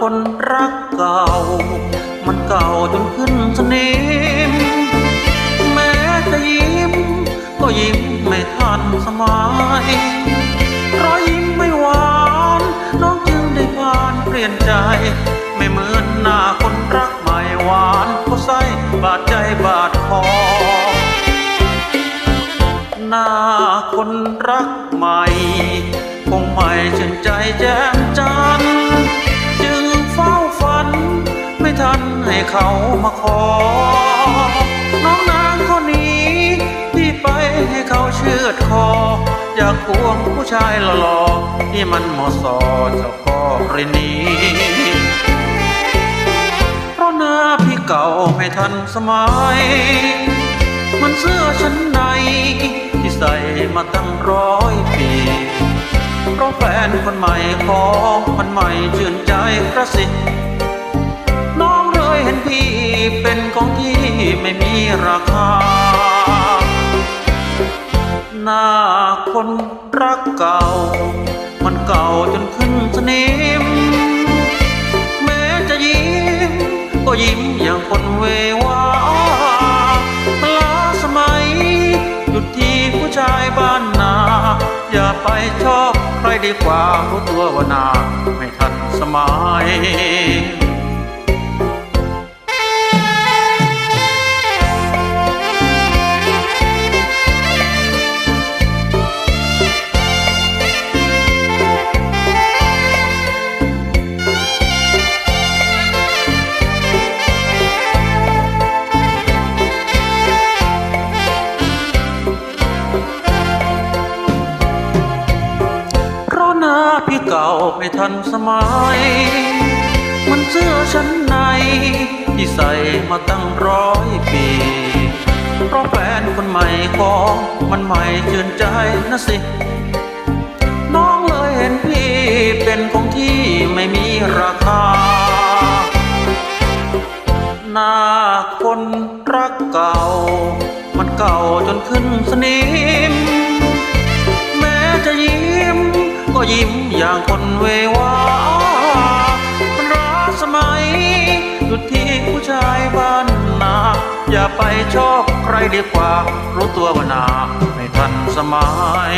คนรักเก่า มันเก่าจนขึ้นสนิมแม้จะยิ้ม ก็ยิ้มไม่ทันสมัยรอยยิ้มไม่หวาน น้องจึงได้ผ่านเปลี่ยนใจ ไม่เหมือนหน้าคนรักใหม่หวานก็ใส่บาดใจบาดคอหน้าคนรักใหม่ คงไม่เชื่นใจแจ้ง เขามาขอ น้องนางคนนี้ที่ไปให้เขาเชือดคอ อยากควงผู้ชายหล่อๆที่มันเหมาะสอเจ้าก็รินีเพราะหน้าพี่เก่าไม่ทันสมัย มันเสื้อชั้นในที่ใส่มาตั้งร้อยปีเพราะแฟนคนใหม่ของมันใหม่ชื่นใจกระสิ เป็นของที่ไม่มีราคา หน้าคนรักเก่า มันเก่าจนขึ้นสนิม แม้จะยิ้ม ก็ยิ้มอย่างคนเววาลาสมัย หยุดที่ผู้ชายบ้านนา อย่าไปชอบใครดีกว่ารู้ตัวว่านา ไม่ทันสมัย เก่าไม่ทันสมัย มันเสื้อชั้นใน ที่ใส่มาตั้งร้อยปี เพราะแฟนคนใหม่ของมันใหม่ชื่นใจนะสิ น้องเลยเห็นพี่เป็นของที่ไม่มีราคาหน้าคนรักเก่า มันเก่าจนขึ้นสนิม ยิ้มอย่างคนเววามันรักสมัยหยุดที่ผู้ชายบ้านนา อย่าไปชอบใครดีกว่า รู้ตัวว่านาไม่ทันสมัย